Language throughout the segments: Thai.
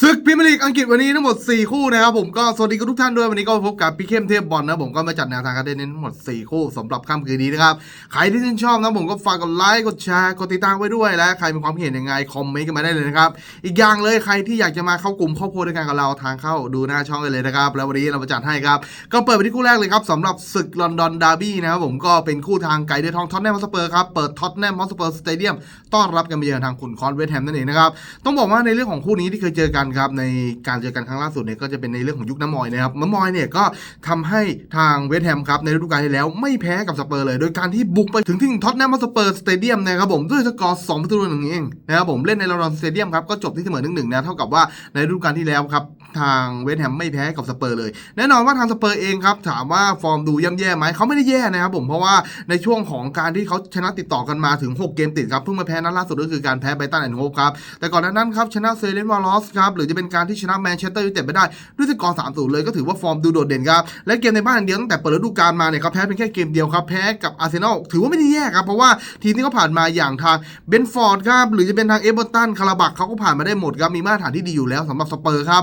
ศึกพรีเมียร์ลีกอังกฤษวันนี้ทั้งหมด 4 คู่นะครับผมก็สวัสดีกับทุกท่านด้วยวันนี้ก็พบกับพี่เข้มเทพบอลนะผมก็มาจัดแนวทางการเล่นทั้งหมด 4 คู่สำหรับค่ำคืนนี้นะครับใครที่ชื่นชอบนะผมก็ฝากกดไลค์กดแชร์กดติดตามไว้ด้วยและใครมีความเห็นยังไงคอมเมนต์กันมาได้เลยนะครับอีกอย่างเลยใครที่อยากจะมาเข้ากลุ่มครอบครัวด้วยกันกับเราทางเข้าดูหน้าช่องกันเลยนะครับแล้ววันนี้เรามาจัดให้ครับก็เปิดไปที่คู่แรกเลยครับสำหรับศึกลอนดอนดาร์บี้นะครับผมก็เป็นคู่ทางไกด์เดือทองท็อตแนมฮอสเปอร์ครับเปิดท็อตแนมฮอสเปอร์สเตเดียมต้อนรับกันไปเยือนทางขุนคอนเวสต์แฮมนั่นเองนะครับต้องบอกว่าในเรื่องของคู่นี้ที่เคยเจอกันครับในการเจอกันครั้งล่าสุดเนี่ยก็จะเป็นในเรื่องของยุคน้ำมอยนะครับน้ำมอยเนี่ยก็ทำให้ทางเวสต์แฮมครับในฤดูกาลที่แล้วไม่แพ้กับสเปอร์เลย โดยการที่บุกไปถึงที่ท็อตแนมสเปอร์สเตเดียมนะครับผมด้วยสกอร์สองประตูต่อหนึ่งเองนะครับผมเล่นในลอนดอนสเตเดียมครับก็จบที่เสมอหนึ่งหนึ่งนะเท่ากับว่าในฤดูกาลที่แล้วครับ ทางเวสต์แฮมไม่แพ้กับสเปอร์เลย แน่นอนว่าทางสเปอร์เองครับถามว่าฟอร์มดูย่ำแย่ไหมเขาไม่ได้แย่นะครับผมเพราะว่าในช่วงของการที่เขาชนะติดต่อกันมาถึง 6 เกมติดครับเพิ่งมาแพ้นัดล่าสุดก็คือการแพ้ไบรตันแอนด์โฮปครับแต่ก่อนหน้านั้นครับชนะเซเลนวอลลอสครับหรือจะเป็นการที่ชนะแมนเชสเตอร์ยูไนเต็ดไปได้ด้วยสกอร์3-0เลยก็ถือว่าฟอร์มดูโดดเด่นครับและเกมในบ้านอย่างเดียวตั้งแต่เปิดฤดูกาลมาเนี่ยเขาแพ้เพียงแค่เกมเดียวครับแพ้กับอาร์เซนอลถือว่าไม่ได้แย่ครับเพราะว่าทีมที่เขาผ่านมาอย่างทางเบนฟอร์ดครับหรือจะเป็นทางเอเวอร์ตันคาราบักเขาก็ผ่านมาได้หมดครับมีมาตรฐานที่ดีอยู่แล้วสำหรับสเปอร์ครับ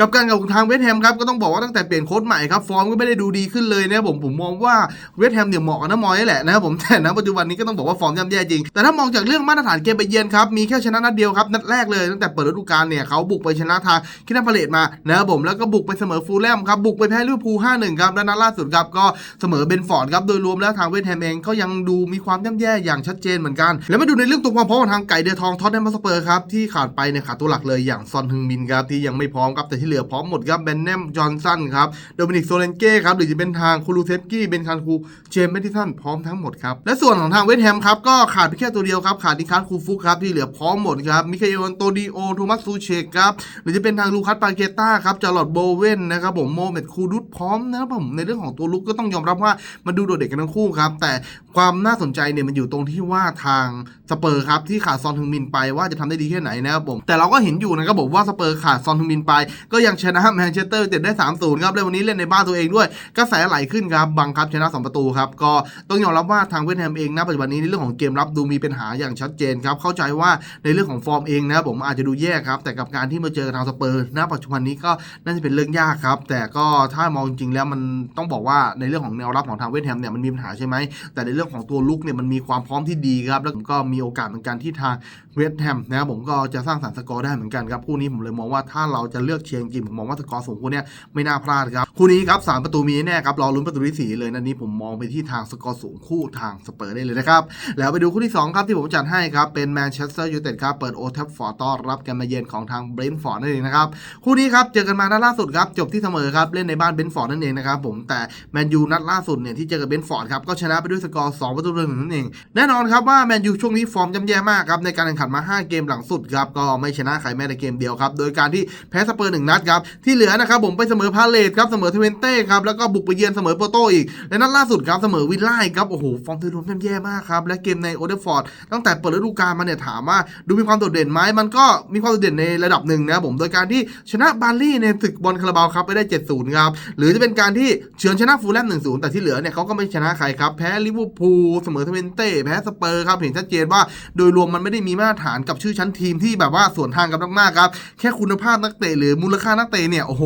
กับการกับทางเวสแฮมครับก็ต้องบอกว่าตั้งแต่เปลี่ยนโค้ชใหม่ครับฟอร์มก็ไม่ได้ดูดีขึ้นเลยนะครับผมผมมองว่าเวสแฮมเนี่ยเหมาะกับน้ำมอยนี่แหละนะครับผมแต่ณปัจจุบันนี้ก็ต้องบอกว่าฟอร์มย่ำแย่จริง แต่ถ้ามองจากเรื่องมาตรฐานเกมไปเยือนครับมีแค่ชนะนัดเดียวครับนัดแรกเลยตั้งแต่เปิดฤดูกาลเนี่ยเขาบุกไปชนะทางคินาพาเลตมานะครับผมแล้วก็บุกไปเสมอฟูลแลมครับบุกไปแพ้ลิเวอร์พูล5-1ครับและนัดล่าสุดครับก็เสมอเบนฟอร์ดครับโดยรวมแล้วทางเวสแฮมเองก็ยังดูมีความย่ำแย่อย่างชัดเจนเหมือนกัน แล้วมาดูในเรื่องตัวความพร้อมของทางไก่เดือทองท็อตแนมสเปอร์ครับที่ขาดไปเนี่ยขาดตัวหลักเลยอย่างซอนฮึงมินครับที่ยังไม่พร้อมครับแต่ที่เหลือพร้อมหมดครับเบนเนมจอห์นสันครับโดมินิกโซเลนเก้ครับหรือจะเป็นทางคูลูเซฟกี้เบนคานคูเจมส์แมดิสันพร้อมทั้งหมดครับและส่วนของทางเวสต์แฮมครับก็ขาดเพียงแค่ตัวเดียวครับขาดดิคาร์คูฟุกครับที่เหลือพร้อมหมดครับมิคาเอลอันโตดิโอโทมัสซูเชกครับหรือจะเป็นทางลูคัสปาเกต้าครับจาร์ลอดโบเวนนะครับผมโมเมดคูดุสพร้อมนะครับผมในเรื่องของตัวลุกก็ต้องยอมรับว่ามันดูโดดเด่นกันทั้งคู่ครับแต่ความน่าสนใจเนี่ยมันอยู่ตรงที่ว่าทางสเปอร์ครับที่ขาดซอนฮึงมินไปว่าจะทำได้ดีแค่ไหนนะครับผมแต่เราก็เห็นอยู่นะครับผมว่าสเปอร์ขาดซอนฮึงมินไปก็ยังชนะแมนเชสเตอร์ยูไนเต็ดได้3-0ครับและวันนี้เล่นในบ้านตัวเองด้วยกระแสไหลขึ้นครับบังคับชนะ2ประตูครับก็ต้องยอมรับว่าทางเวสต์แฮมเองนะปัจจุบันนี้ในเรื่องของเกมรับดูมีปัญหาอย่างชัดเจนครับเข้าใจว่าในเรื่องของฟอร์มเองนะครับผมอาจจะดูแย่ครับแต่กับการที่มาเจอกับทางสเปอร์ณปัจจุบันนี้ก็น่าจะเป็นเรื่องยากครับแต่ก็ถ้ามองจริงๆแล้วมันต้องบอกว่าในเรื่องของแนวรับของทางเวสต์แฮมเนี่ยมันมีปัญหาใช่ไหมแต่ในเรื่องของตัวลุกเนี่ยมันมีความพร้อมที่ดีครับแล้วผมก็มีโอกาสเหมือนกันที่ทางเวสต์แฮมนะครับผมก็จะสร้างสรรค์สกอร์ได้เหมือนกันครับคู่นี้ผมเลยมองว่าถ้าเราจะเลือกเชียร์จริงผมมองว่าสกอร์สูงคู่เนี้ยไม่น่าพลาดครับคู่นี้ครับสามประตูมีแน่ครับรอลุ้นประตูที่สี่เลยนันนี้ผมมองไปที่ทางสกอร์สูงคู่ทางสเปอร์ได้เลยนะครับแล้วไปดูคู่ที่2ครับที่ผมจัดให้ครับเป็นแมนเชสเตอร์ยูไนเต็ดครับเปิดโอทัฟฟอร์ต้อนรับกันมาเยือนของทางเบรนท์ฟอร์ดนั่นเองนะครับคู่นี้ครับเจอกันมานัดล่าสุดครับจบที่เสมอครับเล่นในบ้านเบรนท์ฟอร์ดนั่นเองนะครับผมแต่แมนยูนัดล่าสุดเนี่ยที่เจอกับเบรนท์ฟอร์ดครับก็ชนะไปด้วยสกอร์2ประตูต่อหนึ่งนั่นเองแน่นอนครับว่าแมนยูช่วงนี้ฟอร์มย่ำแย่มากครับในการแข่งขันมา 5 เกมหลังสุดครับก็ไม่ชนะใครแม้แต่เกมเดียวครับโดยการที่แพ้สเปอร์หนึ่งนัดครับที่เหลือนะครับผมไปเสมอพาเลตครับเสมอเทเวนเต้ครับแล้วก็บุกไปเยือนเสมอโปโตอีกและนัดล่าสุดครับเสมอวิลไล่ครับโอ้โหฟอร์มโดยรวมแย่มากครับและเกมในโอเดฟอร์ดตั้งแต่เปิดฤดูกาลมาเนี่ยถามว่าดูมีความโดดเด่นไหมมันก็มีความโดดเด่นในระดับหนึ่งนะครับผมโดยการที่ชนะบาร์ลี่ในศึกบอลคาราบาวครับไปได้ 7-0 ครับ หรือจะเป็นการที่เฉือนชนะฟูลแลม1-0 แต่ที่เหลือเนี่ยเขาก็ไม่ชนะใครครับ แพ้ลิเวอร์พูลเสมอเทเวนเต้แพ้สเปอร์ครับเห็นชัดเจนว่าโดยรวมมันไม่ได้มีมาตรฐานกับชื่อชั้นทีมที่แบบว่าส่วนทางกันมากๆครับแค่คุณภาพนักเตะหรือมูลค่านักเตะเนี่ยโอ้โห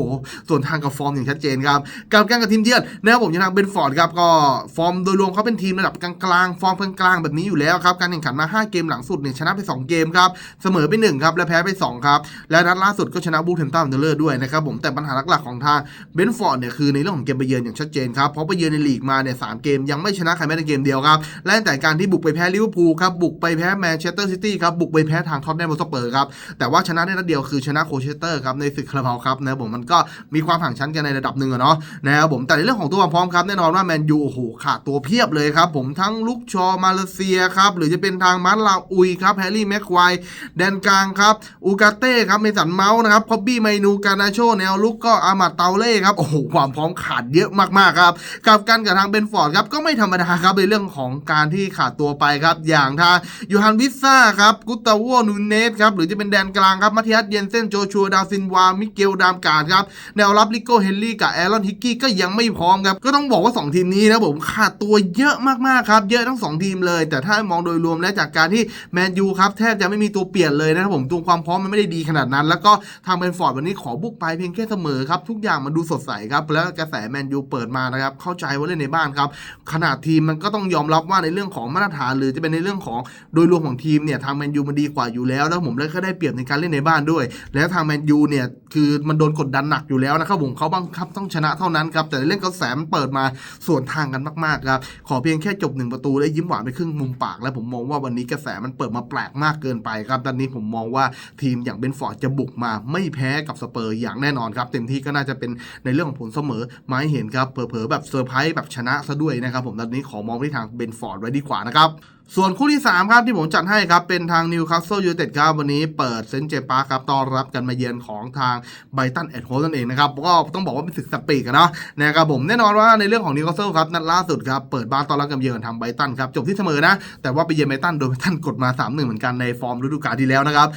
ส่วนทางกับฟอร์มอย่างชัดเจนครับกับการกับทีมเยือนนะครับผมอย่างทางเบนฟอร์ดครับก็ฟอร์มโดยรวมเขาเป็นทีมระดับกลางๆฟอร์มกลางๆแบบนี้อยู่แล้วครับการแข่งขันมา 5 เกมหลังสุดเนี่ยชนะไป 2 เกมครับเสมอไป1ครับและแพ้ไป2ครับและนัดล่าสุดก็ชนะบูเทมตันเดเลอร์ด้วยนะครับผมแต่ปัญหาหลักๆของทางเบนฟอร์ดเนี่ยคือในเรื่องของเกมไปเยือนอย่างชัดเจนครับเพราะไปเยือนในลีกมาเนี่ยสามเกมยังไม่ชนะใครแม้แต่เกมเดียวครับและตั้งแต่การที่บุกไปแพ้ลิเวอร์พูลครับบุกไปแพ้แมนเชสเตอร์ซิตี้ครับบุกไปแพ้ทางท็อตแนมสเปอร์ครับแต่ว่าชนะได้นัดเดียวคือชนะโคเชสเตอร์ครับในศึกคาราบาวครับนะครับผมมันก็มีความห่างชั้นกันในระดับหนึ่งอะเนาะนะครับผมแต่ในเรื่องของตัวความพร้อมครับแน่นอนว่าแมนยูโอ้โหขาดตัวเพียบเลยครับผมทั้งลุกชอมาเลเซียครับหรือจะเป็นทางมันลาอุยครับแฮร์รี่แม็กควายแดนกลางครับอูกาเต้ครับเมสันเมาส์นะครับคอบบี้ไมนูการนาโชแนวลุกก็อามาตเตาเล่ครับโอ้โหความพร้อมขาดเยอะมากๆครับกับกันกับทางเบนฟอร์ดครับก็ไม่ธรรมดาครับในเรื่องของการที่ขาดตัวไปครับอย่างทางยูฮันวิซ่าครับกุตตาโวนูเนสครับหรือจะเป็นแดนกลางครับมัธยัสเยนเซนโจชัวดาวซินวามิเกลดามการ์ดครับแนวรับลิโกเฮนรี่กับแอรอนฮิกกี้ก็ยังไม่พร้อมครับก็ต้องบอกว่า 2 ทีมนี้นะผมขาดตัวเยอะมากๆครับเยอะทั้ง 2 ทีมเลย แต่ถ้ามองโดยรวมและจากการที่แมนยูครับแทบจะไม่มีตัวเปลี่ยนเลยนะครับผมตัวความพร้อมมันไม่ได้ดีขนาดนั้น แล้วก็ทางเบนฟอร์ดวันนี้ขอบุกไปเพียงแค่เสมอครับทุกอย่างมันดูสดใสครับแล้วกระแสแมนยูเปิดมานะครับเข้าใจว่าเล่นในบ้านครับขนาดทีมมันก็ต้องยอมรับว่าในเรื่องของมาตรฐาน หรือจะเป็นในเรื่องของโดยรวมของทีมเนี่ยทางแมนยูมันดีกว่าอยู่แล้วแล้วผมแล้วก็ได้เปรียบในการเล่นในบ้านด้วย แล้วทางแมนยูเนี่ยคือมันโดนกดดันหนักอยู่แล้วนะครับผมเขาบังคับต้องชนะเท่านั้นครับแต่ในเรื่องกระแสมันเปิดมาส่วนทางกันมากๆครับขอเพียงแค่จบหนึ่งประตูได้ยิ้มหวานไปครึ่งมุมปาก แล้วผมมองว่าวันนี้กระแสมันเปิดมาแปลกมากเกินไปครับตอนนี้ผมมองว่าทีมอย่างเบนฟอร์ดจะบุกมาไม่แพ้กับสเปอร์อย่างแน่นอนครับเต็มที่ก็น่าจะเป็นในเรื่องของผลเสมอมาให้เห็นครับเผลอๆแบบเซอร์ไพรส์แบบชนะซะด้วยนะครับผมตอนนี้ขอมองไปที่ทางเบนฟอร์ดไว้ดีกว่านะครับส่วนคู่ที่ 3 ครับที่ผมจัดให้ครับ เป็นทางนิวคาสเซิลยูไนเต็ดครับ วันนี้เปิดเซนเจปาร์ครับต้อนรับกันมาเยือนของทางไบตันแอดโฮสนั่นเองนะครับ ก็ต้องบอกว่าเป็นศึกสปีกอะเนาะนะครับผมแน่นอนว่าในเรื่องของนิวคาสเซิลครับ นัดล่าสุดครับ เปิดบ้านต้อนรับกันมาเยือนทางไบตันครับ จบที่เสมอนะ แต่ว่าไปเยือนไบตันโดยไบตันกดมา 3-1 เหมือนกันในฟอร์มฤดูกาลที่แล้วนะครับ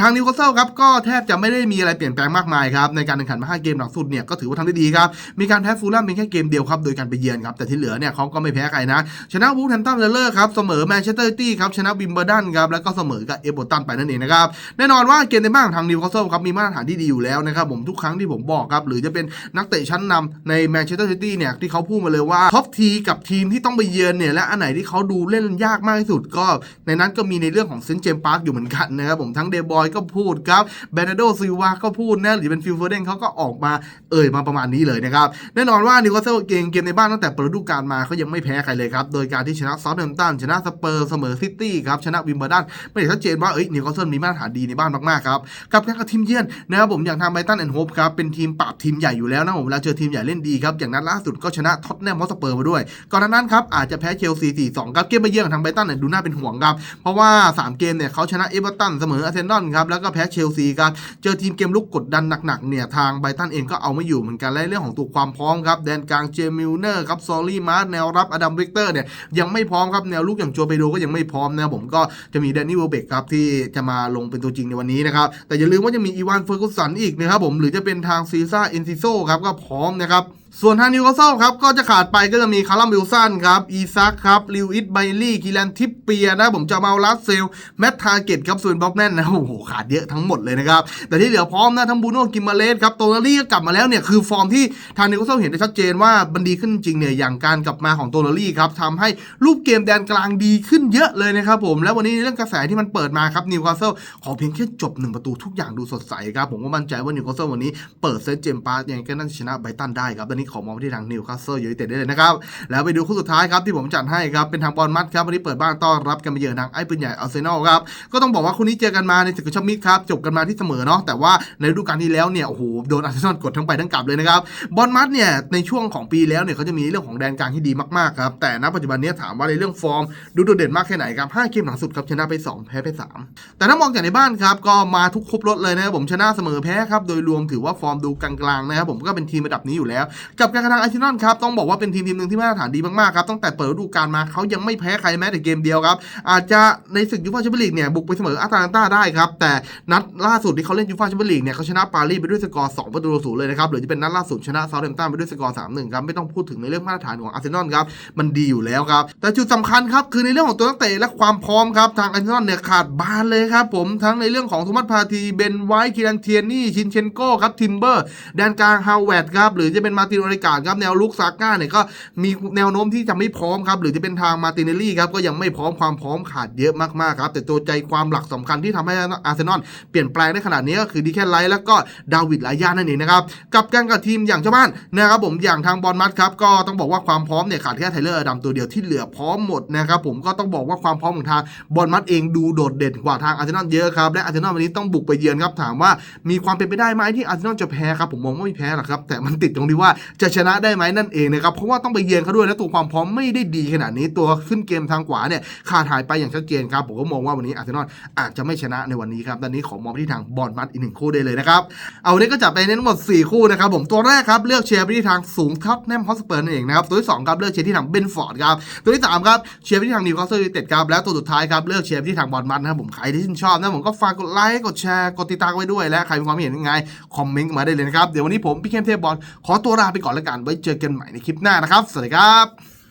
ทางนิวคาสเซิลครับก็แทบจะไม่ได้มีอะไรเปลี่ยนแปลงมากมายครับในการแข่งขันมาห้าเกมหลังสุดเนี่ยก็ถือว่าทำได้ดีครับมีการแพ้ฟูลแลมเพียงแค่เกมเดียวครับโดยการไปเยือนครับแต่ที่เหลือเนี่ยเขาก็ไม่แพ้ใครนะชนะวูฟแฮมป์ตันเลอร์ครับเสมอมนเชสเตอร์ซิตี้ครับชนะวิมเบอร์ดันครับแล้วก็เสมอกับเอเบอร์ตันไปนั่นเองนะครับแน่นอนว่าเกมในบ้านของทางนิวคาสเซิลครับมีมาตรฐานที่ดีอยู่แล้วนะครับผมทุกครั้งที่ผมบอกครับหรือจะเป็นนักเตะชั้นนำในแมนเชสเตอร์ซิตี้เนี่ยที่เขาพูดมาเลยว่าท็อปทีกับทีมที่ต้องไปเยือนเนี่ยและอันไหนที่เขาดูเล่นยากมากที่สุด ก็ในนั้นก็มีในเรื่องของเซนต์เจมส์พาร์คอยู่เหมือนกันนะครับผมทั้งเดบอยก็พูดครับเบรนาโดซิวาก็พูดนะหรือเป็นฟิลเฟอร์เดนเขาก็ออกมาเอ่ยมาประมาณนี้เลยนะครับแน่นอนว่านิวคาสเซิลเกมเกมในบ้านตั้งแต่เปิดฤดูกาลมาเขายังไม่แพ้ใครเลยครับโดยการที่ชนะซาท์แฮมป์ตันชนะสเปอร์เสมอซิตี้ครับชนะวิมเบอร์ดันไม่ได้ชัดเจนว่าเอ้ยนิวคาสเซิลมีมาตรฐานดีในบ้านมากๆครับกับการกับทีมเยือนนะครับผมอย่างทางไบตันแอนด์โฮปครับเป็นทีมปราบทีมใหญ่อยู่แล้วนะผมเวลาเจอทีมใหญ่เล่นดีครับอย่างนัดล่าสุดก็ชนะท็อตแนมฮอสเปอร์มาด้วย ก่อนหน้านั้นครับอาจจะแพ้เชลซี4-2ครับเกมไปเยือนของทางไบตันเนี่ยดูน่าเป็นห่วงครับเพราะว่า 3 เกมเนี่ยเขาชนะเอเวอร์ตันเสมออาร์เซนอลครับแล้วก็แพ้เชลซีครับเจอทีมเกมลุกกดดันหนักๆเนี่ยทางไบตันเองก็เอาไม่อยู่เหมือนกันและเรื่องของตัวความพร้อมครับแดนกลางเจมิลเนอร์ครับซอลลี่มาร์แนวรับอดัมวิกเตอร์เนี่ยยังไม่พร้อมครับแนวลุกอย่างโจเไปดูก็ยังไม่พร้อมนะครับผมก็จะมีแดนนี่วอเบกครับที่จะมาลงเป็นตัวจริงในวันนี้นะครับแต่อย่าลืมว่ายังมีอีวานเฟอร์กุสันอีกนะครับผมหรือจะเป็นทางซีซ่าเอนซิโซครับก็พร้อมนะครับ ส่วนทางนิวคาสเซิลครับก็จะขาดไปก็จะมีคาร์ลัมวิลสันครับอีซักครับลิวอิสไบลี่กิแลนทิปเปียนะผมจะมาลัสเซลแมตทาเกตครับส่วนบล็อกแน่นนะโอ้โหขาดเยอะทั้งหมดเลยนะครับแต่ที่เหลือพร้อมนะทั้งบูโน่กิมมาเลสครับโตนารี่ก็กลับมาแล้วเนี่ยคือฟอร์มที่ทางนิวคาสเซิลเห็นได้ชัดเจนว่ามันดีขึ้นจริงเนี่ยอย่างการกลับมาของโตนารี่ครับทำให้รูปเกมแดนกลางดีขึ้นเยอะเลยนะครับผมแล้ววันนี้เรื่องกระแสที่มันเปิดมาครับนิวคาสเซิลขอเพียงแค่จบหนึ่งประตูทุกอย่างดูสดใสครับผมก็มั่นใจว่านิวคาสเซิลวันนี้เปิดเซตเจมปาร์ยังไงก็น่าจะชนะไบตันได้ครับตอนนี้ขอมองไปที่ทางนิวคาสเซิลยูไนเต็ดได้เลยนะครับ แล้วไปดูคู่สุดท้ายครับที่ผมจัดให้ครับ เป็นทางบอลมัดครับ วันนี้เปิดบ้านต้อนรับกันมาเยือนทางไอ้ปืนใหญ่อาร์เซนอลครับ ก็ต้องบอกว่าคู่นี้เจอกันมาในศึกแชมเปี้ยนครับ จบกันมาที่เสมอเนาะ แต่ว่าในฤดูกาลที่แล้วเนี่ย โอ้โห โดนอาร์เซนอลกดทั้งไปทั้งกลับเลยนะครับ บอลมัดเนี่ย ในช่วงของปีแล้วเนี่ยเขาจะมีเรื่องของแดนกลางที่ดีมากๆครับ แต่ณปัจจุบันนี้ถามว่าในเรื่องฟอร์มดูโดดเด่นมากแค่ไหนครับ5เกมหลังสุดครับชนะไป 2 แพ้ไป 3 แต่ถ้ามองจากในบ้านครับก็มาทุกครบรถเลยนะครับผมชนะเสมอแพ้ครับโดยรวมถือว่าฟอร์มดูกลางๆนะครับผมก็เป็นทีมระดับนี้อยู่แล้วกับการกระทำอาร์เซนอลครับต้องบอกว่าเป็นทีมทีมหนึ่งที่มาตรฐานดีมากๆครับตั้งแต่เปิดฤดูกาลมาเขายังไม่แพ้ใครแม้แต่เกมเดียวครับอาจจะในศึกยูฟ่าแชมเปี้ยนลีกเนี่ยบุกไปเสมออาตาลันตาได้ครับแต่นัดล่าสุดที่เขาเล่นยูฟ่าแชมเปี้ยนลีกเนี่ยเขาชนะปารีสไปด้วยสกอร์2ประตูศูนย์เลยนะครับหรือจะเป็นนัดล่าสุดชนะเซาท์แฮมป์ตันไปด้วยสกอร์3-1ครับไม่ต้องพูดถึงในเรื่องมาตรฐานของอาร์เซนอลครับมันดีอยู่แล้วครับแต่จุดสำคัญครับคือในเรื่องของตัวนักเตะและความพร้อมครับทางอาร์เซนอลเนี่ยขาดบานเลยครับผมทั้งในเรื่องของโทมัสพาทีเบนไวท์คิรันเทียนี่ชินเชนโก้ครับทิมเบอร์แดนกลางฮาวเวิร์ดครับหรือจะเป็นมาติโอริกาครับแนวลุกซาก้าเนี่ยก็มีแนวโน้มที่จะไม่พร้อมครับหรือจะเป็นทางมาตินเนลลี่ครับก็ยังไม่พร้อมความพร้อมขาดเยอะมากๆครับแต่ตัวใจความหลักสำคัญที่ทำให้อาร์เซนอลเปลี่ยนแปลงได้ขนาดนี้ก็คือดีแค่ไลท์แล้วก็ดาวิดลายานั่นเองนะครับกับการกับทีมอย่างเจ้าบ้านนะครับผมอย่างทางบอลมัดครับก็ต้องบอกว่าความพร้อมเนี่ยขาดแค่ไทเลอร์อดัมตัวเดียวที่เหลือพร้อมหมดนะครับผมก็ต้องบอกว่าความพร้อมของทางบอลมัดเองดูโดดเด่นกว่าทางอาร์เซนอลเยอะครับและอาร์เซนอลวันนี้ต้องบุกไปเยือนครับถามว่ามีความเป็นไปได้ไหมที่อาร์เซนอลจะแพ้ครับผมมองว่าไม่แพ้หรอกครับแต่มันติดตรงที่ว่าจะชนะได้ไหมนั่นเองนะครับเพราะว่าต้องไปเยือนเขาด้วยและตัวความพร้อมไม่ได้ดีขนาดนี้ตัวขึ้นเกมทางขวาเนี่ยขาดหายไปอย่างชัดเจนครับผมก็มองว่าวันนี้อาร์เซนอลอาจจะไม่ชนะในวันนี้ครับตอนนี้ขอมองไปที่ทางบอลมัดอีกหนึ่งคู่ได้เลยนะครับเอาวันนี้ก็จับไปเน้นทั้งหมด 4 คู่นะครับผมตัวแรกครับเลือกเชียร์ไปที่ทางสูงท็อตแนมฮอสเปอร์นั่นเองนะครับตัวที่2ครับเลือกเชียร์ที่ทางเบนฟอร์ดครับตัวที่3ครับเชียร์ไปที่ทางนิวคาสเซิลยูไนเต็ดครับแล้วตัวสุดท้ายครับเลือกเชียร์ไปที่ทางบอลมัดนะครับผมใครที่ชื่นชอบนะผมก็ฝากกดไลค์กดแชร์กดติดตามไว้ด้วยและใครมีความเห็นยังไงคอมเมนต์มาได้เลยนะครับเดี๋ยววันนี้ผมพี่เข้มเทพบอลขอตัวลาไปก่อนแล้วกันไว้เจอกันใหม่ในคลิปหน้านะครับ สวัสดีครับ